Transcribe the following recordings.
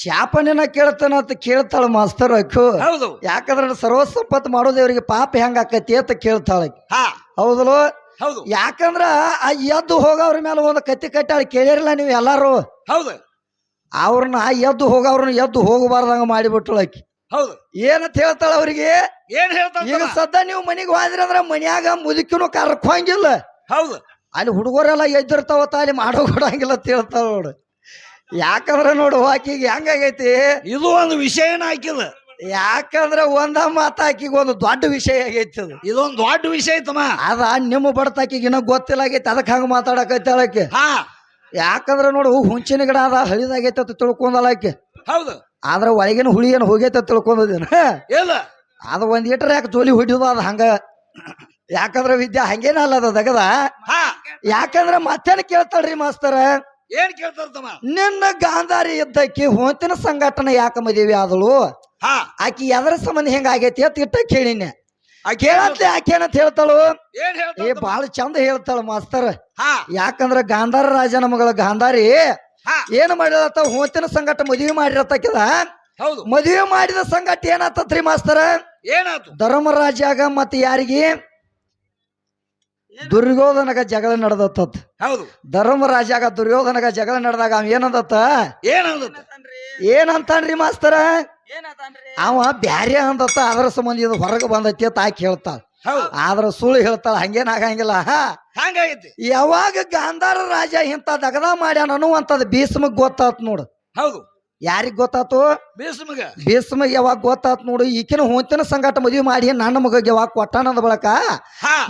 ಶಾಪನಿನ ಕೇಳ್ತಾನ ಅಂತ ಕೇಳ್ತಾಳ ಮಾಸ್ತರ್ ಅಕ್ಕು. ಹೌದು. ಯಾಕಂದ್ರೆ ಸರ್ವ ಸಂಪತ್ತು ಮಾಡೋದು ಇವ್ರಿಗೆ ಪಾಪ ಹೆಂಗ ಆಕತಿ ಅಂತ ಕೇಳ್ತಾಳ ಹೌದಲ್ಲ ಹಾ. ಹೌದು. ಯಾಕಂದ್ರ ಆ ಎದ್ದು ಹೋಗವ್ರ ಮೇಲೆ ಒಂದು ಕತ್ತಿ ಕಟ್ಟಾಳ ಕೇಳಿರಲ್ಲ ನೀವು ಎಲ್ಲಾರು? ಹೌದು. ಅವ್ರನ್ನ ಆ ಎದ್ದು ಹೋಗವ್ರನ್ನ ಎದ್ದು ಹೋಗಬಾರ್ದಂಗ ಮಾಡಿಬಿಟ್ಳು ಆಕಿ. ಹೌದು. ಏನಂತ ಹೇಳ್ತಾಳ ಅವ್ರಿಗೆ? ಏನ್ ಹೇಳ್ತಾಳ ಈಗ ಸದ್ದ ನೀವು ಮನೆಗೆ ಹೋದ್ರಿ ಅಂದ್ರ ಮನ್ಯಾಗ ಮುದುಕಿನೂ ಕರ್ಕೊಂಗಿಲ್ಲ. ಹೌದು. ಅಲ್ಲಿ ಹುಡುಗರೆಲ್ಲ ಎದ್ದಿರ್ತಾವತ್ತ ಅಲ್ಲಿ ಮಾಡೋ ಕೊಡಂಗಿಲ್ಲ ಅಂತ ಹೇಳ್ತಾಳ ನೋಡು. ಯಾಕಂದ್ರ ನೋಡು ಆಕಿಗೆ ಹೆಂಗಾಗೈತಿ? ಇದು ಒಂದು ವಿಷಯನ ಹಾಕಿದ ಯಾಕಂದ್ರ ಒಂದ ಮಾತ ಆಕಿಗೆ ಒಂದು ದೊಡ್ಡ ವಿಷಯ ಆಗೈತಿ ಅದು. ಇದೊಂದು ದೊಡ್ಡ ವಿಷಯ ಐತಮ್ಮ. ಅದ ನಿಮ್ಮ ಬಡತಾಕಿಗೆ ಇನ್ನೂ ಗೊತ್ತಿಲ್ಲ ಆಗೈತಿ ಅದಕ್ಕೆ ಹಂಗ ಮಾತಾಡಕೈತಾಳ ಆಕಿ. ಹಾ. ಯಾಕಂದ್ರ ನೋಡು ಹುಂಚಿನ ಗಿಡ ಅದ ಹಳಿದಾಗೈತೆ ಅಂತ ತಿಳ್ಕೊಂಡಲ್ಲ ಆಕಿ. ಹೌದು. ಆದ್ರ ಒಳಗಿನ ಹುಳಿ ಏನು ಹೋಗೈತೆ ಅಂತ ತಿಳ್ಕೊಂಡದೇನ? ಇಲ್ಲ. ಅದು ಒಂದ್ ಈಟರ್ ಯಾಕೆ ಜೋಲಿ ಹೊಡಿಯೋದು ಅದು ಹಂಗ? ಯಾಕಂದ್ರ ವಿದ್ಯಾ ಹಂಗೇನಲ್ಲ ಅದ ಅದು ದಗದ? ಹಾ. ಯಾಕಂದ್ರ ಮತ್ತೇನ ಕೇಳ್ತಾಳ್ರಿ ಮಾಸ್ತರ? ಏನ್ ಕೇಳ್ತಾರ ತಮ್ಮ ನಿನ್ನ ಗಾಂಧಾರಿ ಇದ್ದಕ್ಕೆ ಹೊಂತಿನ ಸಂಘಟನೆ ಯಾಕ ಮದುವೆ ಆದಳು? ಹಾ. ಆಕಿ ಎದರ ಸಂಬಂಧ ಹೆಂಗ ಆಗೈತಿ ಅಂತ ಇಟ್ಟ ಕೇಳಿನಿ. ಕೇಳತ್ತೆ ಕೇಳತ್ಲೆ ಆಕೇನಂತ ಹೇಳ್ತಾಳು? ಏ ಬಹಳ ಚಂದ ಹೇಳ್ತಾಳ ಮಾಸ್ತರ್. ಹಾ. ಯಾಕಂದ್ರ ಗಾಂಧಾರ ರಾಜನ ಮಗಳ ಗಾಂಧಾರಿ ಏನ್ ಮಾಡಿರತ್ತ? ಹೊಂತಿನ ಸಂಘಟ ಮದುವೆ ಮಾಡಿರತ್ತಕ್ಕಿದ? ಹೌದು. ಮದುವೆ ಮಾಡಿದ ಸಂಘಟ ಏನಾತತ್ರಿ ಮಾಸ್ತರ? ಏನಾತು? ಧರ್ಮರಾಜಾಗ ಮತ್ತೆ ಯಾರಿಗೆ? ದುರ್ಯೋಧನಗ ಜಗಳ ನಡೆದತ್ತ ಹೌದು. ಧರ್ಮರಾಜಾಗ ದುರ್ಯೋಧನಗ ಜಗಳ ನಡೆದಾಗ ಅವ್ ಏನಂದತ್ತ? ಏನಂದತ್ತ? ಏನಂತಾನ್ರಿ ಮಾಸ್ತರ? ಅವ ಬ್ಯಾರೆ ಅಂದತ್ತ ಅದರ ಸಂಬಂಧ ಇದು ಹೊರಗೆ ಬಂದೈತಿ ಅಂತ ಆಕೆ ಹೇಳ್ತಾಳ ಆದ್ರ ಸುಳ್ಳು ಹೇಳ್ತಾಳ ಹಂಗೇನ ಆಗಂಗಿಲ್ಲ. ಯಾವಾಗ ಗಾಂಧಾರ ರಾಜ ಇಂತ ದಗದ ಮಾಡ್ಯಾನ ಅನ್ನುವಂಥದ್ದು ಭೀಸ್ಮಗ್ ಗೊತ್ತಾತ್ ನೋಡು. ಹೌದು. ಯಾರಿಗ್ ಗೊತ್ತಾತು? ಭೀಸ್ಮಗ ಭೀಸ್ಮಗ ಯಾವಾಗ ಗೊತ್ತಾತ್ ನೋಡು ಈಕಿನ ಹೊಂತಿನ ಸಂಗಾಟ ಮದುವೆ ಮಾಡಿ ನನ್ನ ಮಗಗೆ ಯಾವಾಗ ಕೊಟ್ಟಾನದ ಬಳಕ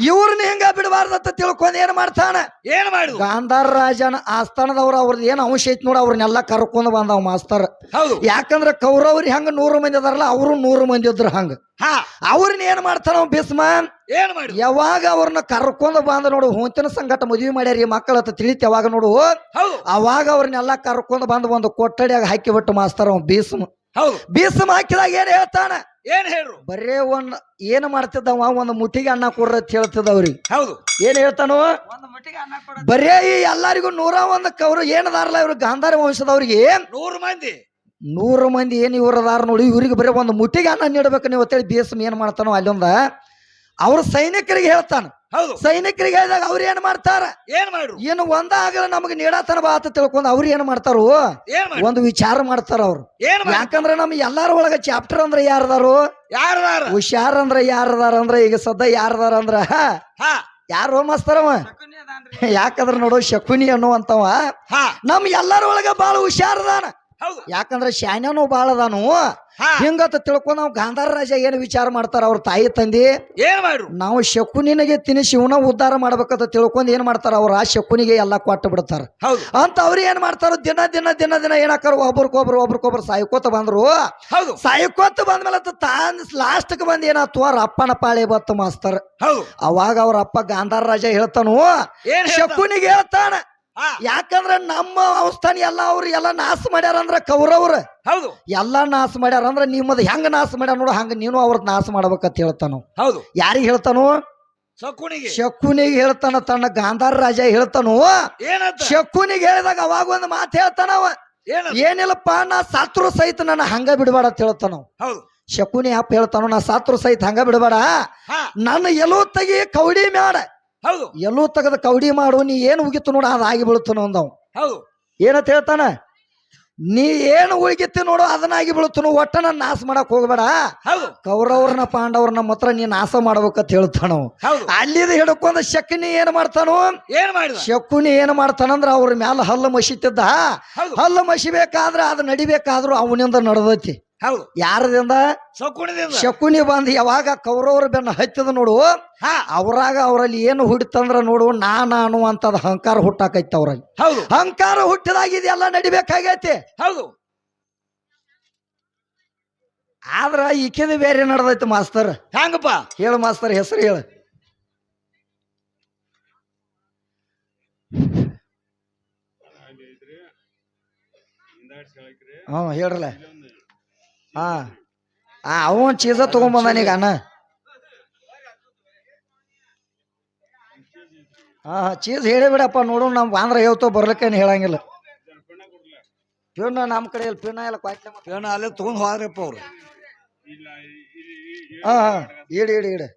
ಇವ್ರನ್ನ ಹಿಂಗ ಬಿಡಬಾರ್ದಂತ ತಿಳ್ಕೊಂಡ್ ಏನ್ ಮಾಡ್ತಾನ? ಏನ್ ಮಾಡಿ ಗಾಂಧಾರ ರಾಜನ ಆಸ್ಥಾನದವ್ರ ಅವ್ರದ್ದು ಏನ್ ಅಂಶ ಐತಿ ನೋಡು ಅವ್ರನ್ನೆಲ್ಲ ಕರ್ಕೊಂಡ್ ಬಂದವ ಮಾಸ್ತರ್. ಹೌದು. ಯಾಕಂದ್ರ ಕೌರವ್ರಿ ಹಂಗ ನೂರು ಮಂದಿ ಅದಾರಲ್ಲ ಅವರು ನೂರು ಮಂದಿ ಇದ್ರ ಹಂಗ. ಅವ್ರನ್ನ ಏನ್ ಮಾಡ್ತಾನ ಭೀಷ್ಮ? ಏನ್ ಮಾಡಿ ಯಾವಾಗ ಅವ್ರನ್ನ ಕರ್ಕೊಂಡು ಬಂದ ನೋಡು ಹೊಂತಿನ ಸಂಗಟ ಮದುವೆ ಮಾಡ್ಯಾರ ಈ ಮಕ್ಕಳ ಹತ್ರ ತಿಳಿತ ಯಾವಾಗ ನೋಡು. ಹೌದು. ಅವಾಗ ಅವ್ರನ್ನೆಲ್ಲ ಕರ್ಕೊಂಡು ಬಂದು ಒಂದು ಕೊಠಡಿಯಾಗ ಹಾಕಿ ಬಿಟ್ಟು ಮಾಸ್ತಾರ ಅವ ಭೀಷ್ಮ ಹೌದು. ಹಾಕಿದಾಗ ಏನ್ ಹೇಳ್ತಾನ? ಏನ್ ಹೇಳ್ರು? ಬರೇ ಒಂದ್ ಏನ್ ಮಾಡ್ತಿದ್ದವ ಒಂದು ಮುಟ್ಟಿಗೆ ಅನ್ನ ಕೊಡ್ರಿ ಅಂತ ಹೇಳ್ತಿದ್ದ ಅವ್ರಿಗೆ. ಹೌದು. ಏನ್ ಹೇಳ್ತಾನು? ಬರೇ ಈ ಎಲ್ಲರಿಗೂ ನೂರ ಒಂದ್ ಕವ್ರು ಏನದಾರಲ್ಲ ಇವ್ರು? ಗಾಂಧಾರ ವಂಶದವ್ರಿಗೆ ನೂರು ಮಂದಿ. ನೂರು ಮಂದಿ ಏನ್ ಇವ್ರದಾರ ನೋಡಿ ಇವ್ರಿಗೆ ಬರೀ ಒಂದು ಮುಟ್ಟಿಗೆ ಅನ್ನ ನೀಡ್ಬೇಕು ನೀವು ಅಂತೇಳಿ ಭೀಸ್ಮ ಏನ್ ಮಾಡ್ತಾನೋ ಅಲ್ಲೊಂದ. ಅವ್ರ ಸೈನಿಕರಿಗೆ ಹೇಳ್ತಾನ. ಹೌದು. ಸೈನಿಕರಿಗೆ ಹೇಳಿದಾಗ ಅವ್ರು ಏನ್ ಮಾಡ್ತಾರ? ಏನ್ ಮಾಡ್ರು? ಏನು ಒಂದ ಆಗಲ ನಮಗೆ ನೀಡತನ ಬಾ ಅಂತ ತಿಳ್ಕೊಂಡು ಅವ್ರು ಏನ್ ಮಾಡ್ತಾರು? ಏನ್ ಮಾಡ್ರು? ಒಂದು ವಿಚಾರ ಮಾಡ್ತಾರ ಅವ್ರು. ಯಾಕಂದ್ರೆ ಮಾಡ್ರು? ಯಾಕಂದ್ರ ನಮ್ ಎಲ್ಲಾರ ಒಳಗ ಚಾಪ್ಟರ್ ಅಂದ್ರೆ ಯಾರದಾರು? ಯಾರದಾರ? ಹುಷಾರ್ ಅಂದ್ರೆ ಯಾರದಾರ ಅಂದ್ರ ಈಗ ಸದ್ದ ಯಾರದಾರ ಅಂದ್ರ ಹಾ ಯಾರು ಮಾಸ್ತರವ ಯಾಕಂದ್ರ ನೋಡು ಶಕುನಿ ಅನ್ನುವಂತವ. ಹಾ. ನಮ್ ಎಲ್ಲಾರ ಒಳಗ ಬಾಳ ಹುಷಾರದಾನ ಯಾಕಂದ್ರ ಶಾನ್ಯನು ಬಾಳ ಅದಾನು. ಹಿಂಗ ಹಿಂಗತ ತಿಳ್ಕೊಂಡ್ ನಾವು ಗಾಂಧಾರ ರಾಜ ಏನು ವಿಚಾರ ಮಾಡ್ತಾರ ಅವ್ರ ತಾಯಿ ತಂದಿ? ಏನ್ ಮಾಡ್ರು? ನಾವು ಶಕುನಿನಗೆ ತಿನ್ನಿಸಿ ಇವನ ಉದ್ಧಾರ ಮಾಡ್ಬೇಕಂತ ತಿಳ್ಕೊಂಡ್ ಏನ್ ಮಾಡ್ತಾರ? ಅವ್ರ ಆ ಶಕುನಿಗೆ ಎಲ್ಲಾ ಕೊಟ್ಟು ಬಿಡ್ತಾರ. ಅಂತ ಅವ್ರು ಏನ್ ಮಾಡ್ತಾರ ದಿನ ದಿನ ದಿನ ದಿನ ಏನಾಕಾರ ಒಬ್ರಿಗೊಬ್ರು ಒಬ್ರಿಗೊಬ್ರು ಸಾಯ್ಕೋತ ಬಂದ್ರು. ಸಾಯ್ಕೋತ ಬಂದ್ಮೇಲೆ ತಾನ್ ಲಾಸ್ಟ್ ಬಂದ್ ಏನಾತು ಅವ್ರ ಅಪ್ಪನ ಪಾಳೆ ಬತ್ತು ಮಾಸ್ತರ್. ಅವಾಗ ಅವ್ರ ಅಪ್ಪ ಗಾಂಧಾರ ರಾಜ ಹೇಳ್ತಾನು? ಶಕುನಿಗೆ ಹೇಳ್ತಾನ ಯಾಕಂದ್ರ ನಮ್ಮ ಅವಸ್ಥಾನ ಎಲ್ಲ ಅವ್ರು ಎಲ್ಲ ನಾಶ ಮಾಡ್ಯಾರ ಅಂದ್ರ ಕೌರವ್ರ ಹೌದು. ಎಲ್ಲ ನಾಶ ಮಾಡ್ಯಾರ ಅಂದ್ರ ನಿಮ್ಮದು ಹೆಂಗ ನಾಶ ಮಾಡ್ಯಾರ ನೋಡು ಹಂಗ ನೀನು ಅವ್ರ ನಾಶ ಮಾಡ್ಬೇಕಂತ ಹೇಳ್ತಾನು. ಹೌದು. ಯಾರಿಗ ಹೇಳ್ತಾನು? ಶಕುನಿಗೆ. ಶಕುನಿಗೆ ಹೇಳ್ತಾನ ತನ್ನ ಗಾಂಧಾರ ರಾಜ ಹೇಳ್ತಾನು? ಶಕುನಿಗೆ ಹೇಳಿದಾಗ ಅವಾಗ ಒಂದು ಮಾತು ಹೇಳ್ತಾನ ಅವ. ಏನಿಲ್ಲಪ್ಪ ನಾ ಸಾತ್ರು ಸಹಿತ ನನ್ನ ಹಂಗ ಬಿಡಬೇಡ ಅಂತ ಹೇಳ್ತಾನ. ಹೌದು. ಶಕುನಿ ಅಪ್ಪ ಹೇಳ್ತಾನು ನಾ ಸಾತ್ರು ಸಹಿತ ಹಂಗ ಬಿಡಬೇಡ. ನನ್ನ ಎಲ್ಲೋ ತೆಗಿ ಕೌಡಿ ಮಾಡ ಹೌದು. ಎಲ್ಲೂ ತೆಗೆದ ಕೌಡಿ ಮಾಡು ನೀ ಏನು ಉಗಿತು ನೋಡು ಅದು ಆಗಿ ಬೀಳ್ತಾನ ಅಂದವ್. ಹೌದು. ಏನಂತ ಹೇಳ್ತಾನ? ನೀ ಏನು ಉಳಿಗಿತ್ತಿ ನೋಡು ಅದನ್ನಾಗಿ ಬೀಳುತ್ತನು ಒಟ್ಟ ನನ್ನ ನಾಶ ಮಾಡಕ್ ಹೋಗ್ಬೇಡ. ಹೌದು. ಕೌರವ್ರನ್ನ ಪಾಂಡವ್ರನ್ನ ಮಾತ್ರ ನೀ ನಾಶ ಮಾಡ್ಬೇಕಂತ ಹೇಳ್ತಾನವ ಹೌದು. ಅಲ್ಲಿದ ಹಿಡ್ಕೊಂಡ ಶಕುನಿ ಏನ್ ಮಾಡ್ತಾನು? ಏನ್ ಮಾಡಿದ? ಶಕುನಿ ಏನ್ ಮಾಡ್ತಾನಂದ್ರ ಅವ್ರ ಮ್ಯಾಲ ಹಲ್ಲು ಮಸಿತಿದ್ದ ಹಲ್ಲು ಮಸಿಬೇಕಾದ್ರ ಅದು ನಡಿಬೇಕಾದ್ರೂ ಅವನಿಂದ ನಡೆದೈತಿ. ಹೌದು. ಯಾರದಿಂದ? ಶಕುನಿ ಬಂದು ಯಾವಾಗ ಕೌರವ್ರ ಬೆನ್ನ ಹಚ್ಚದ ನೋಡು ಹಾ. ಅವ್ರಾಗ ಅವರಲ್ಲಿ ಏನು ಹುಡ್ತಂದ್ರ ನೋಡು ನಾನ ಅನ್ನುವಂತದ ಅಹಂಕಾರ ಹುಟ್ಟಾಕೈತಿ ಅವ್ರಲ್ಲಿ. ಹೌದು. ಅಹಂಕಾರ ಹುಟ್ಟಿದಾಗ ಇದೆಲ್ಲ ನಡಿಬೇಕಾಗೈತಿ. ಹೌದು. ಆದ್ರ ಈಕೆದು ಬೇರೆ ನಡೆದೈತಿ ಮಾಸ್ತರ್. ಹೆಂಗಪ್ಪ? ಹೇಳು ಮಾಸ್ತರ್ ಹೆಸರು ಹೇಳು. ಹ್ಞೂ ಹೇಳ್ರಲ್ಲ ಹಾ. ಆ ಅವ ಒಂದ್ ಚೀಸ ತಗೊಂಬಂದಾನೀಗ ಅಣ್ಣ. ಹಾ ಚೀಸ್ ಹೇಳಿ ಬಿಡಪ್ಪ ನೋಡು ನಮ್ ಆಂಧ್ರ ಹೇಳ್ತೋ ಬರ್ಲಿಕ್ಕೇನು ಹೇಳಂಗಿಲ್ಲ. ಪಿಣ್ಣ ನಮ್ಮ ಕಡೆ ಇಲ್ಲಿ ಪಿಣ್ಣ ಎಲ್ಲ ಕ್ವಾಟ್ಲೆ ಏನ ಅಲ್ಲೇ ತಗೊಂಡ್ ಹೋದ್ರಪ್ಪ ಅವ್ರು. ಹಾ ಹಾ ಇಡಿ ಇಡಿ ಇಡಿ.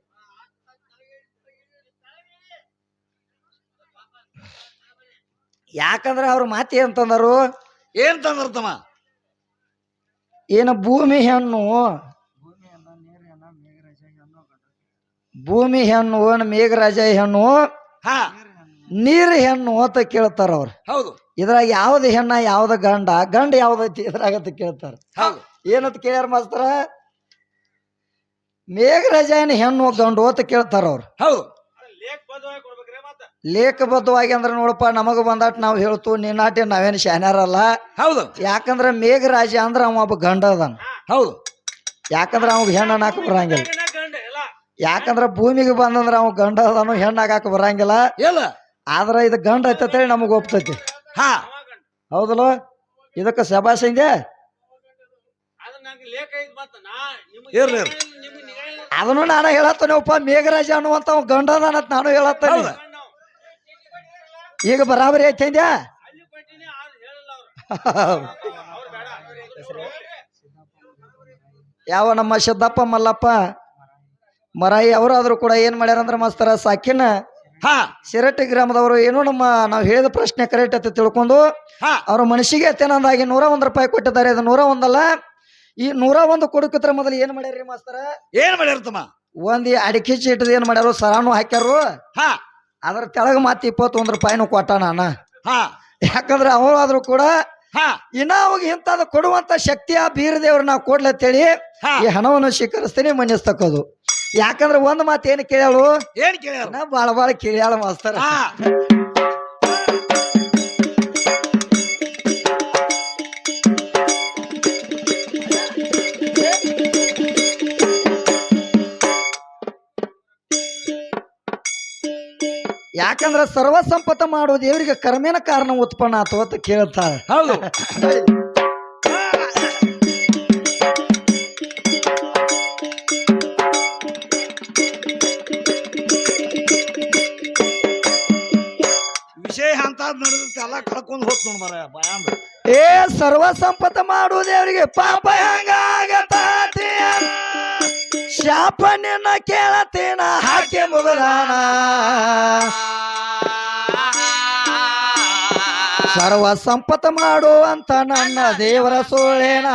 ಯಾಕಂದ್ರೆ ಅವ್ರ ಮಾತಿ ಅಂತಂದರು ಏನ್ ತಂದ್ರತಮ್ಮ ಏನು ಭೂಮಿ ಹೆಣ್ಣು? ಭೂಮಿ ಹೆಣ್ಣು ಏನ್ ಮೇಘರಾಜ ಹೆಣ್ಣು ಹಾ. ನೀರ್ ಹೆಣ್ಣು ಅಂತ ಕೇಳ್ತಾರ ಅವ್ರು. ಹೌದು. ಇದ್ರಾಗ ಯಾವ್ದು ಹೆಣ್ಣ ಯಾವ್ದು ಗಂಡ? ಗಂಡ ಯಾವ್ದೈತಿ ಇದ್ರಾಗ ಅಂತ ಕೇಳ್ತಾರ. ಹೌದು. ಏನಂತ ಕೇಳ್ಯಾರ ಮಾಸ್ತರ? ಮೇಘರಾಜ ಏನ್ ಹೆಣ್ಣು ಗಂಡು ಅಂತ ಕೇಳ್ತಾರ ಅವ್ರು. ಹೌದು. ಲೇಖಬದ್ಧವಾಗಿ ಅಂದ್ರೆ ನೋಡಪ್ಪ ನಮಗ ಬಂದಾಟ ನಾವು ಹೇಳ್ತು ನಿನ್ನಾಟಿ ನಾವೇನು ಶಾನ್ಯಾರಲ್ಲ ಹೌದು. ಯಾಕಂದ್ರೆ ಮೇಘರಾಜ ಅಂದ್ರೆ ಅವ ಒಬ್ಬ ಗಂಡ ಅದಾನ. ಹೌದು. ಯಾಕಂದ್ರೆ ಅವಾಗ ಹೆಣ್ಣು ಹಾಕ ಬರಂಗಿಲ್ಲ. ಯಾಕಂದ್ರೆ ಭೂಮಿಗೆ ಬಂದಂದ್ರೆ ಅವ ಗಂಡ ಅದಾನು ಹೆಣ್ಣು ಹಾಕಾಕ ಬರಂಗಿಲ್ಲ. ಇಲ್ಲ ಆದ್ರೆ ಇದು ಗಂಡ ಐತತ್ತೇಳಿ ನಮಗೆ ಒಪ್ತೈತಿ. ಹಾ. ಹೌದಲ್ಲ? ಇದಕ್ಕೆ ಶಬಾಸ್ ಹಿಂದೆ ಇರ್ಲಿ. ಅದನ್ನು ನಾನು ಹೇಳತ್ತೇನಪ್ಪ ಮೇಘರಾಜ ಅನ್ನುವಂತ ಅವ ಗಂಡ ಅದಾನಂತ ನಾನು ಹೇಳತ್ತೇನೆ. ಈಗ ಬರಾಬರಿ ಐತಂದ್ಯಾ ಯಾವ ನಮ್ಮ ಸಿದ್ದಪ್ಪ ಮಲ್ಲಪ್ಪ? ಮರಾಯಿ ಅವರಾದ್ರೂ ಕೂಡ ಏನ್ ಮಾಡ್ಯಾರ ಅಂದ್ರೆ ಮಾಸ್ತರ ಸಾಕಿನ ಹಾ. ಶಿರಟ್ಟಿ ಗ್ರಾಮದವರು ಏನು ನಮ್ಮ ನಾವು ಹೇಳಿದ ಪ್ರಶ್ನೆ ಕರೆಕ್ಟ್ ಅಂತ ತಿಳ್ಕೊಂಡು ಹಾ. ಅವ್ರ ಮನಸ್ಸಿಗೆ ತೇನಂದಾಗಿ ನೂರ ಒಂದ್ ರೂಪಾಯಿ ಕೊಟ್ಟಿದ್ದಾರೆ. ಅದು ನೂರ ಒಂದಲ್ಲ. ಈ ನೂರ ಒಂದು ಕೊಡಕತ್ರ ಮೊದಲು ಏನ್ ಮಾಡ್ಯಾರ್ರಿ ಮಾಸ್ತರ? ಏನ್ ಮಾಡ್ಯಾರತಮ್ಮ? ಒಂದ್ ಈ ಅಡಿಕೆ ಚೀಟದ ಏನ್ ಮಾಡ್ಯಾರು? ಸರಾನು ಹಾಕ್ಯಾರು? ಹಾ. ಅದ್ರ ತೆಳಗ ಮತ್ತೆ ಇಪ್ಪತ್ತೊಂದು ರೂಪಾಯಿನೂ ಕೊಟ್ಟ ನಾನ. ಹಾ. ಯಾಕಂದ್ರೆ ಅವರಾದ್ರೂ ಕೂಡ ಹಾ. ಇನ್ನ ಅವಾಗ ಇಂಥದ್ದು ಕೊಡುವಂತ ಶಕ್ತಿ ಆ ಬೀರದೇವ್ರ ನಾವು ಕೊಡ್ಲತ್ತೇಳಿ ಈ ಹಣವನ್ನು ಸ್ವೀಕರಿಸ್ತೀನಿ ಮನ್ನಿಸ್ತಕ್ಕದು ಯಾಕಂದ್ರೆ ಒಂದ್ ಮಾತು ಏನ್ ಕೇಳ್ಯಾಳು? ಏನ್ ನಾ ಬಾಳ ಬಾಳ ಕೇಳ್ಯಾಳ ಮಾಸ್ತರ. ಯಾಕಂದ್ರ ಸರ್ವ ಸಂಪತ್ತ ಮಾಡೋ ದೇವರಿಗೆ ಕರ್ಮೇನ ಕಾರಣ ಉತ್ಪನ್ನ ಆತು ಅಂತ ಕೇಳ್ತಾಳ ಹೌದು. ವಿಷಯ ಅಂತ ಎಲ್ಲ ಕಳ್ಕೊಂಡು ಹೋಗ್ತ ನೋಡ್ ಮರ ಭಯಾಂದ ಏ ಸರ್ವ ಸಂಪತ್ತ ಮಾಡೋ ದೇವರಿಗೆ ಪಾಪ ಹೆಂಗಾಗತಾತಿ ಶಾಪ ನಿನ್ನ ಕೇಳತೀನ ಹಾಕಿ ಮುಗದಾನ? ಸರ್ವ ಸಂಪತ್ತ ಮಾಡುವಂತ ನನ್ನ ದೇವರ ಸೋಳೇನ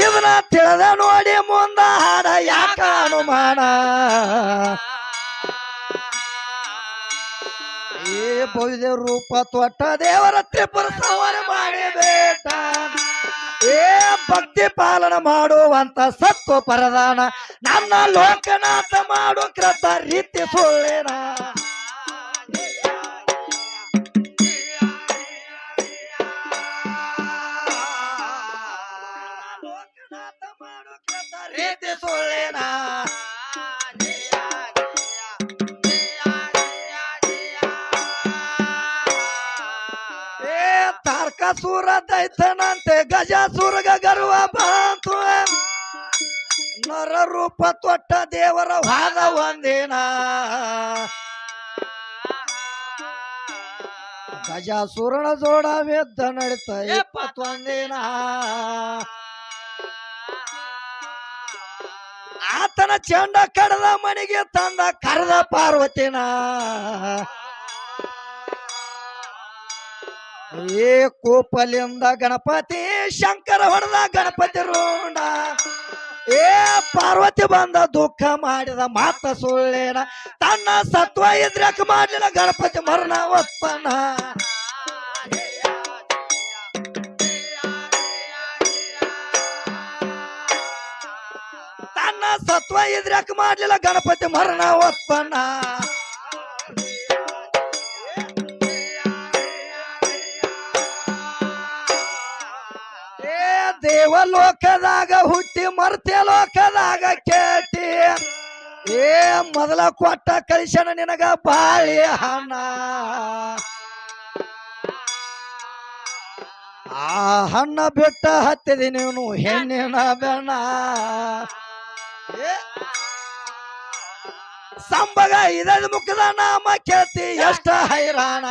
ಇವನ ತಿಳಿದ ನೋಡಿ ಮುಂದ ಹಾಡ ಯಾಕ ಅನುಮಾನ? ಏ ಭವ್ಯ ರೂಪ ತೊಟ್ಟ ದೇವರ ತ್ರಿಪುರ ಸವಾರಿ ಮಾಡಿ ಬೇಟ. ಏ ಭಕ್ತಿ ಪಾಲನ ಮಾಡುವಂತ ಸತ್ವ ಪರದಾನ. ನನ್ನ ಲೋಕನಾಥ ಮಾಡು ಕೃತ ರೀತಿ ಸುಳ್ಳೇನ. ಸುಳ್ಳೇನ ಏ ತಾರ್ಕಾಸುರ ದೈತನಂತೆ ಗಜಾಸುರಗ ಗರ್ವ ಬಂತು. ನರ ರೂಪ ತೊಟ್ಟ ದೇವರ ವಾದ ಒಂದಿನ ಗಜಾಸುರನ ಜೋಡ ವೇದ ನಡಿತ ಇಪ್ಪತ್ತೊಂದಿನ. ಆತನ ಚಂಡ ಕಡದ ಮನೆಗೆ ತಂದ ಕರೆದ ಪಾರ್ವತಿನ. ಏ ಕೋಪಲಿಂದ ಗಣಪತಿ, ಶಂಕರ ಹೊಡೆದ ಗಣಪತಿ ರೋಣ ಏ ಪಾರ್ವತಿ ಬಂದ ದುಃಖ ಮಾಡಿದ ಮಾತ ಸುಳ್ಳೇನ. ತನ್ನ ಸತ್ವ ಇದ್ರಕ ಮಾಡಲಿಲ್ಲ ಗಣಪತಿ ಮರಣ ಒಪ್ಪನ. ಸತ್ವ ಇದ್ರಕ ಮಾಡ್ಲಿಲ್ಲ? ಗಣಪತಿ ಮರಣ ಒಪ್ಪನ ಏ ದೇವ ಲೋಕದಾಗ ಹುಟ್ಟಿ ಮರ್ತ್ಯ ಲೋಕದಾಗ ಕೇಟಿ ಏ ಮೊದಲ ಕೊಟ್ಟ ಕಳಿಸಣ ನಿನಗ ಬಾಳಿ ಹಣ. ಆ ಹಣ್ಣ ಬಿಟ್ಟ ಹತ್ತಿದಿ ನೀನು, ಹೆಣ್ಣಿನ ಬೆಣ್ಣ ಸಂಭಗ ಇದೈದು ಮುಖದ ನಾಮ ಕೇಳ್ತಿ ಎಷ್ಟ ಹೈರಾಣ.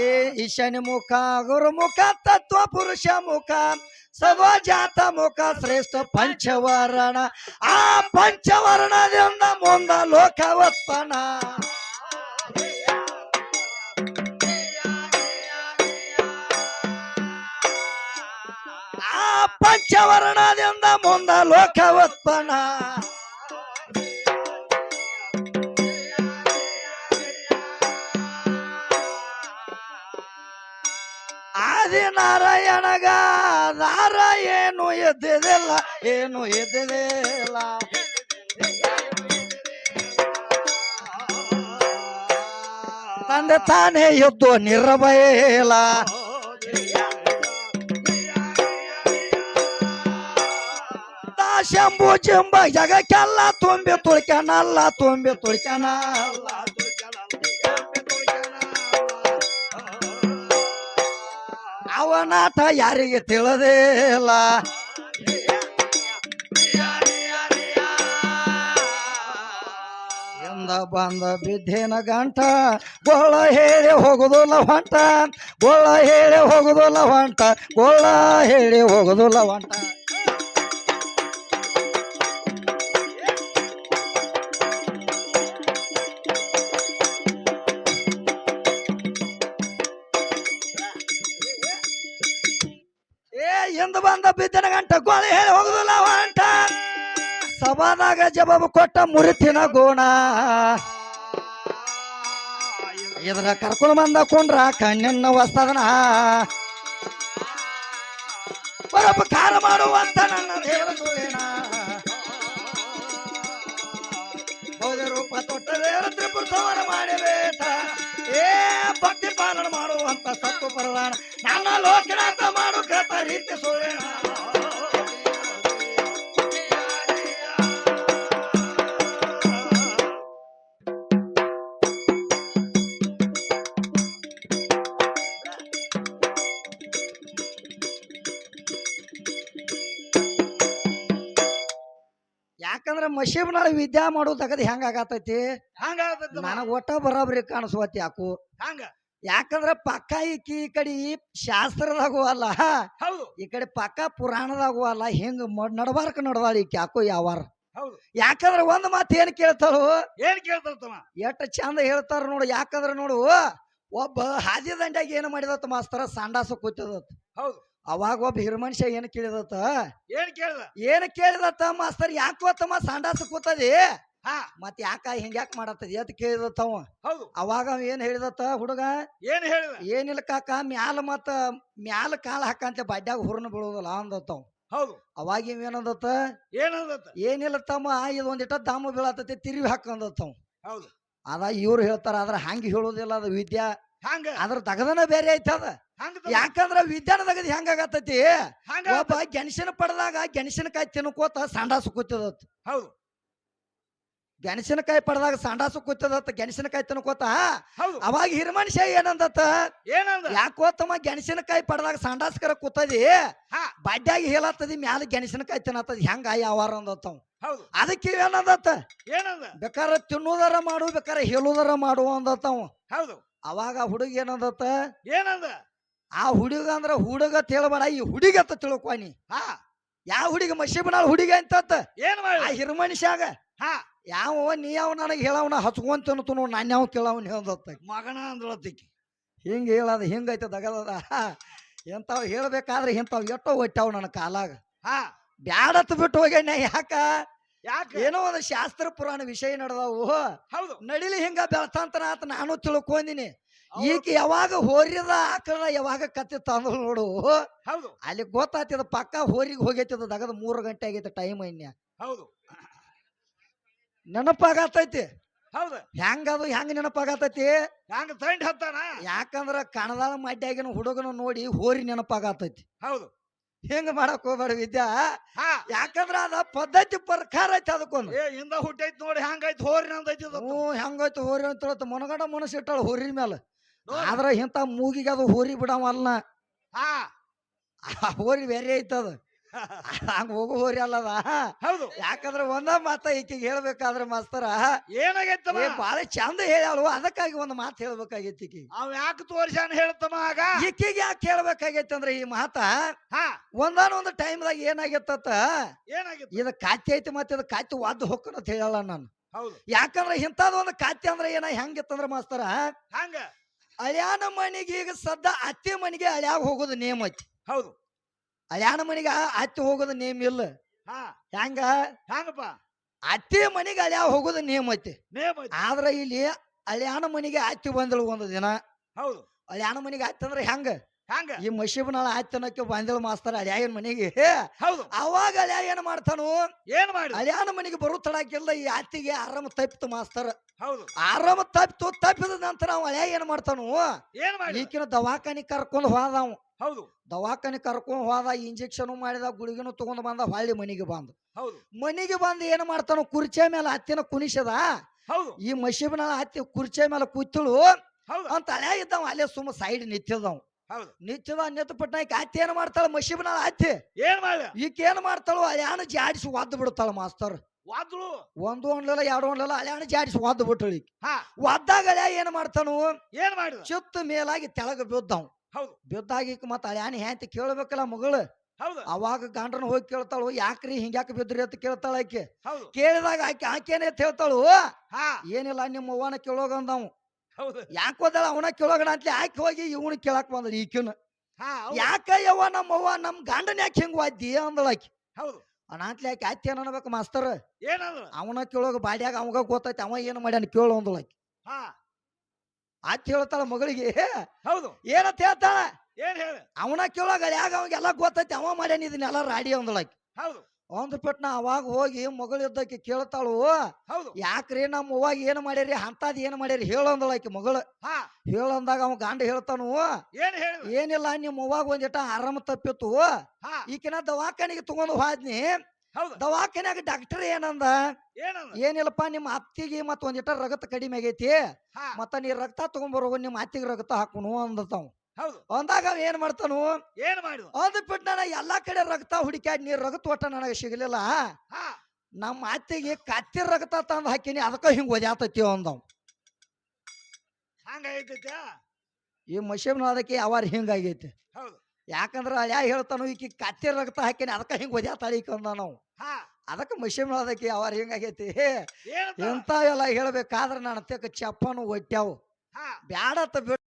ಏ ಈಶಾನ್ಯ ಮುಖ ಗುರುಮುಖ ತತ್ವ ಪುರುಷ ಮುಖ ಸದ್ವಜಾತ ಮುಖ, ಶ್ರೇಷ್ಠ ಪಂಚವರ್ಣ. ಆ ಪಂಚವರ್ಣದಿಂದ ಮುಂದ ಲೋಕವತ್ಪನ ಪಂಚವರ್ಣದಿಂದ ಮುಂದ ಲೋಕವತ್ಪನ. ಆದಿನಾರಾಯಣಗ ದಾರ ಏನು ಎದ್ದಿದಿಲ್ಲ ಏನು ಎದ್ದಿದಿಲ್ಲ. ತಂದೆ ತಾನೇ ಎದ್ದು ನಿರ್ಭಯಲ ಶಂಭು ಚಂಬ ಜಗಕ್ಕೆಲ್ಲ ತುಂಬಿ ತುಳ್ಕ್ಯಾನಲ್ಲ ತುಂಬಿ ತುಳ್ಕ್ಯಾನಲ್ಲ ಅವನಾಟ ಯಾರಿಗೆ ತಿಳಿದಿಲ್ಲ. ಎಂದ ಬಂದ ಬಿದ್ದೇನ ಗಂಟ, ಗೋಳ ಹೇಳಿ ಹೋಗುದಿಲ್ಲ ಹೊಂಟ ಗೋಳ ಹೇಳಿ ಹೋಗುದಿಲ್ಲ ಹೊಂಟ ಗೋಳ ಹೇಳಿ ಹೋಗುದಿಲ್ಲ ಹೊಂಟ ಬಿದ್ದನ ಗಂಟ ಗೋಳ ಹೇಳಿ ಹೋಗುದಿಲ್ಲ ಹೊಂಟ. ಸಭಾದಾಗ ಜವಾಬು ಕೊಟ್ಟ ಮುರಿತಿನ ಗೋಣ. ಇದ್ರ ಕರ್ಕೊಂಡು ಬಂದ ಕೊಂಡ್ರ ಕಣ್ಣಿನ ವಸ್ತದನ ಪರೋಪಕಾರ ಮಾಡುವಂತ ನನ್ನ ದೇವರ ಸುಳಿನ ಭವ್ಯ ರೂಪ ತೊಟ್ಟ ದೇವರ ತ್ರಿಪುರ ಸಂಹಾರ ಮಾಡಿಬೇಟ ಏ ಭಕ್ತಿ ಪಾಲನ ಮಾಡುವಂತ ಸತ್ತು ಪರದಾನ ನನ್ನ ಲೋಕನಾಥ ಮಾಡು ಕೃತ ರೀತಿ ಸುಳಿನ ಯಾಕಂದ್ರ ಮಶೀಬ್ನಾಳ ವಿದ್ಯಾ ಮಾಡೋದಾಗದ ಹೆಂಗ ಆಗತೈತಿ ಹಂಗ ನನಗ ಒಟ್ಟ ಬರೋಬ್ರಿ ಕಾಣಿಸ್ವತ್ ಯಾಕು? ಹಂಗ. ಯಾಕಂದ್ರ ಪಕ್ಕ ಈಕಿ ಈ ಕಡೆ ಶಾಸ್ತ್ರದಾಗೂ ಅಲ್ಲ. ಹೌದು. ಈ ಕಡೆ ಪಕ್ಕ ಪುರಾಣದಾಗೂ ಅಲ್ಲ. ಹಿಂಗ ನಡಬಾರ್ಕ ನಡದಾಳ ಈಕಿ ಯಾಕೋ ಯಾವಾರ. ಹೌದು. ಯಾಕಂದ್ರ ಒಂದ್ ಮಾತು ಏನ್ ಕೇಳ್ತಾಳು? ಏನ್ ಕೇಳ್ತಾರ ಎಷ್ಟ್ ಚಂದ ಹೇಳ್ತಾರ ನೋಡು. ಯಾಕಂದ್ರ ನೋಡು ಒಬ್ಬ ಹಾದಿ ದಂಡ್ಯಾಗ ಏನ್ ಮಾಡಿದತ್ತ ಮಾಸ್ತರ? ಸಂಡಾಸ ಕೂತಿದತ್ತ ಹೌದು. ಅವಾಗ ಒಬ್ಬ ಹಿರಮನುಷ್ಯ ಏನ್ ಕೇಳಿದತ್ತ ಏನ್ ಕೇಳಿದ? ಏನ್ ಕೇಳಿದತ್ತ ಮಾಸ್ತರ್? ಯಾಕೋತ್ತಮ್ಮ ಸಂಡಾಸ ಕೂತದಿ? ಹಾ ಮತ್ ಯಾಕ ಹಿಂಗ್ಯಾಕ್ ಮಾಡತ್ತದ ಎತ್ ಕೇಳಿದತ್ತವ ಹೌದು. ಅವಾಗ ಅವ ಏನ್ ಹೇಳಿದತ್ತ ಹುಡುಗ? ಏನ್ ಹೇಳಿದ? ಏನಿಲ್ಲ ಕಾಕ ಮ್ಯಾಲ ಮತ್ತ ಮ್ಯಾಲ ಕಾಲ ಹಾಕಂತ ಬಡ್ಡ್ಯಾಗ ಹುರ್ನ ಬೀಳುದಿಲ್ಲ ಅಂದತ್ತವ್ ಹೌದು. ಅವಾಗ ಇವ್ ಏನಂದತ್ತ ಏನಂದತ್ತ ಏನಿಲ್ಲ ತಮ್ಮ ಇದೊಂದಿಟ ದಾಮ ಬೀಳತೈತಿ ತಿರುವಿ ಹಾಕಂದತ್ತವ್ ಹೌದು. ಅದ ಇವ್ರು ಹೇಳ್ತಾರ ಆದ್ರ ಹಂಗ ಹೇಳುದಿಲ್ಲ ಅದ ವಿದ್ಯಾ. ಹಂಗ. ಅದ್ರ ತಗದನ ಬೇರೆ ಐತ ಅದ. ಯಾಕಂದ್ರ ವಿದ್ಯಾನ ತಗದ್ ಹೆಂಗ ಆಗತೈತಿ ಹಂಗ ಒಬ್ಬ ಗೆಣಸಿನ ಪಡೆದಾಗ ಗೆಣಸಿನಕಾಯಿ ತಿನ್ಕೋತ ಸಂಡಾಸ ಕೂತಿದತ್. ಹೌದು. ಗೆಣಸಿನಕಾಯಿ ಪಡೆದಾಗ ಸಂಡಾಸು ಕೂತದತ್ತ ಗೆಣಸಿನಕಾಯಿ ತಿನ್ಕೋತ ಹೌದು. ಅವಾಗ ಹಿರಮನುಷ್ಯ ಏನಂದತ್ತ? ಏನಂದ? ಯಾಕೋತಮ್ಮ ಗೆಣಸಿನಕಾಯಿ ಪಡೆದಾಗ ಸಂಡಾಸ್ಕರ ಕೂತದಿ? ಹಾ. ಬಡ್ಡ್ಯಾಗಿ ಹೇಳತ್ತದಿ ಮ್ಯಾಲ ಗೆಣಸಿನಕಾಯಿ ತಿನ್ನತ್ತದ. ಹೆಂಗ ಯಾವಾರ ಅಂದತ್ತವ್ ಹೌದು. ಅದಕ್ಕೆ ಏನಂದತ್ತ? ಏನಂದ? ಬೇಕಾರ ತಿನ್ನುವುದರ ಮಾಡು ಬೇಕಾರ ಹೇಳುವುದರ ಮಾಡು ಅಂದತ್ತವ್ ಹೌದು. ಅವಾಗ ಹುಡುಗ ಏನಂದತ್ತ? ಏನಂದ? ಆ ಹುಡುಗ ಅಂದ್ರ ಹುಡುಗ ತಿಳಬೇಡ ಈ ಹುಡುಗ ಅಂತ ತಿಳ್ಕೊನಿ ಹಾ. ಯಾವ ಹುಡುಗ ಮಸೀಬನಾಳ ಹುಡುಗ ಅಂತತ್ತ ಏನ್ ಆ ಮಾಡಿ ಹಿರಮನುಷ್ಯಾಗ ಹಾ. ಯಾವ ನೀ ಅವ ನನಗೆ ಹೇಳವನ ಹಚ್ಕೊಂತ ನಾನು ಯಾವ ಕೇಳವನ್ ಹೇಳ್ದತ್ತ ಮಗನ ಅಂದ್ರತಿಕ್ಕಿ ಹಿಂಗ ಹೇಳದ ಹಿಂಗೈತೆ ದಗದದ. ಎಂತಾವ್ ಹೇಳ್ಬೇಕಾದ್ರೆ ಇಂಥವ್ ಎಷ್ಟೋ ಒಟ್ಟಾವ್ ನನ್ನ ಕಾಲಾಗ. ಹಾ. ಬ್ಯಾಡತ್ ಬಿಟ್ಟು ಹೋಗ್ಯಾನ ಯಾಕ? ಯಾಕೆ? ಏನೋ ಒಂದು ಶಾಸ್ತ್ರ ಪುರಾಣ ವಿಷಯ ನಡೆದವು. ಹೌದು. ನಡಿಲಿ ಹಿಂಗ ಬೆಳ್ತಾಂತನ ಆತ ನಾನು ತಿಳ್ಕೊಂಡಿನಿ. ಈಕ ಈಗ ಯಾವಾಗ ಹೋರಿದ ಆಕಳ ಯಾವಾಗ ಕತ್ತಿ ತಂದ್ರು ನೋಡು. ಹೌದು. ಅಲ್ಲಿ ಗೊತ್ತಾತಿದ ಪಕ್ಕ ಹೋರಿಗೆ ಹೋಗೈತಿದ ದಗದ ಮೂರು ಗಂಟೆ ಆಗೈತೆ ಟೈಮ್ ಇನ್ಯ ಹೌದು. ನೆನಪಾಗತೈತಿ. ಹೌದು. ಹೆಂಗದು ಹೆಂಗ್ ನೆನಪಾಗತೈತಿ? ಹೆಂಗ್ ತಂಡ್ ಹತ್ತಾನ? ಯಾಕಂದ್ರ ಕಣದಾಳ ಮಡ್ಯಾಗಿನ ಹುಡುಗನ ನೋಡಿ ಹೋರಿ ನೆನಪಾಗತೈತಿ. ಹೌದು. ಹಿಂಗ ಮಾಡಕ್ ಹೋಗ್ಬೇಡ ವಿದ್ಯಾ. ಯಾಕಂದ್ರ ಅದ ಪದ್ಧತಿ ಪ್ರಕಾರ ಐತಿ ಅದಕ್ಕೊಂದು. ಏ ಹಿಂದೆ ಹುಟ್ಟೈತೆ ನೋಡಿ ಹೆಂಗೈತಿ ಹೋರಿ ನಂದೈತಿ. ಹ್ಞೂ ಹೆಂಗೈತಿ ಹೋರಿ ಅಂತ ಹೇಳತ್ತ ಮನಗಡ ಮನಸ್ಸು ಇಟ್ಟಾಳ ಹೋರಿ ಮೇಲೆ. ಆದ್ರ ಇಂತ ಮೂಗಿಗೆ ಅದು ಹೋರಿ ಬಿಡವಲ್ಲ ಹಾ. ಹೋರಿ ಬೇರೆ ಐತದ. ಹಂಗ ಹೋಗುವರಿ ಅಲ್ಲದ ಹೌದು. ಯಾಕಂದ್ರೆ ಒಂದ ಮಾತ ಈಕಿಗೆ ಹೇಳ್ಬೇಕಾದ್ರೆ ಮಾಸ್ತರ ಏನಾಗೈತಮ್ಮ? ಏ ಬಾಳ ಚಂದ ಹೇಳ್ಯಾಳು ಅದಕ್ಕಾಗಿ ಒಂದ್ ಮಾತು ಹೇಳ್ಬೇಕಾಗೈತಿ ಅವ್ ಯಾಕೆ ತೋರಿಸ ಹೇಳ್ತಮ್ಮ ಆಗ? ಈಕಿಗೆ ಯಾಕೆ ಹೇಳ್ಬೇಕಾಗೈತಿ ಅಂದ್ರೆ ಈ ಮಾತ ಹಾ. ಒಂದಾನ ಒಂದು ಟೈಮ್ದಾಗ ಏನಾಗೈತತ್ತ ಏನಾಗೈತಿ? ಇದ ಕಾತಿ ಐತಿ ಮತ್ತೆ ಇದು ಕಾತಿ ವಾದ್ದು ಹೊಕ್ಕನ ಅಂತ ಹೇಳಲ್ಲ ನಾನು. ಹೌದು. ಯಾಕಂದ್ರ ಇಂಥದ್ ಒಂದು ಕಾತಿ ಅಂದ್ರೆ ಏನ ಹೆಂಗಿತ್ತಂದ್ರ ಮಾಸ್ತರ? ಹಂಗ? ಅಳ್ಯಾನ ಮನಿಗೆ ಈಗ ಸದ್ದ ಅತ್ತೆ ಮನಿಗೆ ಅಳ್ಯಾಗ ಹೋಗೋದು ನೇಮ್ ಐತಿ. ಹೌದು. ಅಳ್ಯಾನ ಮನಿಗೆ ಅತ್ತಿ ಹೋಗೋದು ನೇಮ್ ಇಲ್ಲ. ಹಾ. ಹೆಂಗ? ಹೆಂಗಪ್ಪ? ಅತ್ತಿ ಮನಿಗೆ ಅಲ್ಯಾವ ಹೋಗೋದು ನೇಮ್ ಐತಿ. ನೇಮ್ ಐತಿ. ಆದ್ರ ಇಲ್ಲಿ ಅಲ್ಯಾಣ ಮನಿಗೆ ಅತ್ತಿ ಬಂದಳು ಒಂದು ದಿನ. ಹೌದು. ಅಲ್ಯಾಣ ಮನಿಗೆ ಅತ್ತಿ ಅಂದ್ರೆ ಹೆಂಗ? ಹಂಗ? ಈ ಮಶೀಬ್ನಾಳ ಅತ್ತನಕ್ಕೆ ಬಂದಳು ಮಾಸ್ತಾರ ಅಳ್ಯಾಯನ ಮನೆಗೆ. ಹೌದು. ಅವಾಗ ಅಳ್ಯಾ ಏನ್ ಮಾಡ್ತಾನು? ಏನ್ ಮಾಡಿ ಅಳ್ಯಾನ ಮನೆಗೆ ಬರು ತಡಾಕಿಲ್ಲ ಈ ಆತಿಗೆ ಆರಾಮ ತಪ್ಪಿತು ಮಾಸ್ತರ. ಹೌದು. ಆರಾಮ ತಪ್ಪಿತು ತಪ್ಪಿದ ನಂತರ ಅವ ಏನು ಏನ್ ಮಾಡ್ತಾನು? ಏನ್ ಮಾಡಿ ಈಕಿನ ದವಾಖಾನಿ ಕರ್ಕೊಂಡು ಹೋದ ಅವ ಹೌದು. ದವಾಖಾನಿ ಕರ್ಕೊಂಡು ಹೋದ ಇಂಜೆಕ್ಷನ್ ಮಾಡಿದ ಗುಳಿಗೆನು ತಗೊಂಡ್ ಬಂದ ಹೊಳ್ಳಿ ಮನೆಗೆ ಬಂದ. ಹೌದು. ಮನೆಗೆ ಬಂದು ಏನ್ ಮಾಡ್ತಾನು? ಕುರ್ಚೆ ಮೇಲೆ ಹತ್ತಿನ ಕುಣಿಸದ ಹೌದು. ಈ ಮಶೀಬ್ನಾಳ ಹತ್ತಿ ಕುರ್ಚೆ ಮೇಲೆ ಕೂತಳು ಅಂತ ಹಳೆ ಇದ್ದಾವ ಅಲ್ಲೇ ಸುಮ್ಮ ಸೈಡ್ ನಿಂತಿದ್ದವ್. ಹೌದು. ನಿಂತಿದ ನಿಂತ ಪಟ್ನಾಯ್ಕ ಏನ್ ಮಾಡ್ತಾಳ ಮಶೀಬ್ನಾಳ ಆತಿ ಏನ್ ಮಾಡಿ ಈಕ ಏನ್ ಮಾಡ್ತಾಳು ಅಳ್ಯಾಣ ಜಾಡಿಸಿ ಒದ್ದು ಬಿಡ್ತಾಳ ಮಾಸ್ತರ್. ವಾದ್ಲು ಒಂದು ಒಂದ್ಲಲ್ಲ ಎರಡು ಒಂದ್ಲಲ್ಲ ಅಲ್ಯಾಣ ಜಾಡಿಸಿ ಒದ್ದು ಬಿಟ್ಟಳು ಈಕಿ. ಹಾ. ಒದ್ದಾಗ ಅಲ್ಯಾ ಏನ್ ಮಾಡ್ತಾನು? ಏನ್ ಮಾಡಿದ? ಚಿತ್ತ ಮೇಲಾಗಿ ತೆಳಗ ಬಿದ್ದವ್. ಹೌದು. ಬಿದ್ದಾಗ ಈಕ ಮತ್ತ ಅಲ್ಯಾಣ ಹೆಂತಿ ಕೇಳ್ಬೇಕಲ್ಲ ಮಗಳು? ಹೌದು. ಅವಾಗ ಗಂಡ್ರನ್ ಹೋಗಿ ಕೇಳ್ತಾಳು ಯಾಕ್ರಿ ಹಿಂಗ್ಯಾಕ ಬಿದ್ರಿ ಅಂತ ಕೇಳ್ತಾಳ ಆಕೆ. ಕೇಳಿದಾಗ ಆಕೆ ಆಕೆನೇ ಹೇಳ್ತಾಳು ಹಾ. ಏನಿಲ್ಲ ನಿಮ್ಮ ಅವ್ವನ ಕೇಳೋಗಂದವ್ ಹೌದು. ಯಾಕೆ ಹೋದಳ ಅವನ ಕೇಳೋಗಣ ಅಂತಲಿ ಆಕೆ ಹೋಗಿ ಇವನು ಕೇಳಕ್ ಬಂದಳು ಈಕಿನ? ಯಾಕ ಯವ್ವ ನಮ್ಮ ಅವ್ವ ನಮ್ ಗಂಡನ ಯಾಕೆ ಹಿಂಗ್ ವಾದ್ದಿ ಅಂದಳ ಆಕಿ. ಹೌದು. ಅನಾತ್ಲಿ ಆಕೆ ಅತ್ತಿ ಏನ್ ಅನ್ಬೇಕು ಮಾಸ್ತರ್? ಏನಂದ್ರ? ಅವನ ಕೇಳೋಗ ಬಾಡ್ಯಾಗ ಅವಾಗ ಗೊತ್ತೈತಿ ಅವ ಏನು ಮಾಡ್ಯಾನ ಕೇಳು ಅಂದಳ ಆಕಿ. ಅತ್ತಿ ಹೇಳ್ತಾಳ ಮಗಳಿಗೆ ಹೌದು. ಏನಂತ ಹೇಳ್ತಾಳ? ಏನ್ ಹೇಳ? ಅವನ ಕೇಳೋಗ ಯಾಗ ಅವಾಗ ಎಲ್ಲ ಗೊತ್ತೈತಿ ಅವ ಮಾಡ್ಯಾನ ಇದನ್ನೆಲ್ಲ ರಾಡಿ ಅಂದಳ ಆಕಿ. ಹೌದು. ಒಂದ್ ನಾ ಅವಾಗ ಹೋಗಿ ಮಗಳು ಇದ್ದಕ್ಕೆ ಕೇಳ್ತಾಳು ಹೌದು. ಯಾಕ್ರಿ ನಮ್ಮ ಅವ್ವಾಗ ಏನ್ ಮಾಡ್ಯಾರಿ? ಅಂತದ್ ಏನ್ ಮಾಡ್ಯಾರಿ? ಹೇಳು ಅಂದಳ ಆಕಿ ಮಗಳು. ಹಾ. ಹೇಳಂದಾಗ ಅವ ಗಂಡ ಹೇಳ್ತಾನು ಏನ್ ಹೇಳ ಏನಿಲ್ಲ ನಿಮ್ಮ ಅವ್ವಾಗ ಒಂದಿಟ ಆರಾಮ ತಪ್ಪಿತ್ತು. ಈಕಿನ ದವಾಖಾನಿಗೆ ತಗೊಂಡು ಹೋದ್ನಿ. ಹೌದು. ದವಾಖಾನ್ಯಾಗ ಡಾಕ್ಟರ್ ಏನಂದ ಏನಿಲ್ಲಪ್ಪ ನಿಮ್ಮ ಅತ್ತಿಗೆ ಮತ್ತ ಒಂದಿಟ ರಗತ ಕಡಿಮೆ ಆಗೈತಿ. ಮತ್ತ ನೀ ರಕ್ತ ತಗೊಂಡ್ಬರೋ ನಿಮ್ಮ ಅತ್ತಿಗೆ ರಕ್ತ ಹಾಕುನು ಅಂದತಾವ್. ಹೌದು. ಅಂದಾಗ ಅವ ಏನ್ ಮಾಡ್ತಾನು? ಏನ್ ಮಾಡಿದ? ಅದ್ ಬಿಟ್ಟು ನಾನು ಎಲ್ಲಾ ಕಡೆ ರಕ್ತ ಹುಡುಕ್ಯಾಡ್ ನೀರ್ ರಗತ್ ಒಟ್ಟ ನನಗೆ ಸಿಗಲಿಲ್ಲ. ನಮ್ಮ ಅತ್ತಿಗೆ ಕತ್ತಿ ರಕ್ತ ತಂದು ಹಾಕಿನಿ ಅದಕ್ಕ ಹಿಂಗ್ ಒದ್ಯಾತತಿ ಅಂದವ್. ಈ ಮಷೀನ್ ಅದಕ್ಕೆ ಯಾವಾರ ಹಿಂಗಾಗೈತಿ ಹೌದು. ಯಾಕಂದ್ರ ಯಾ ಹೇಳ್ತಾನು ಈಕಿ ಕತ್ತಿ ರಕ್ತ ಹಾಕಿನಿ ಅದಕ್ಕ ಹಿಂಗ್ ಒದ್ಯಾತಾಳಿ ಅಂದ ನಾವು ಅದಕ್ಕೆ ಮಷೀನ್ ಅದಕ್ಕೆ ಯಾವಾರ ಹಿಂಗಾಗೈತಿ ಎಲ್ಲ ಹೇಳ್ಬೇಕಾದ್ರ ನನ್ನ ತೆಕ್ಕ ಚಪ್ಪನು ಒಟ್ಟ್ಯಾವು. ಬ್ಯಾಡತ್ತ ಬಿಟ್ಟು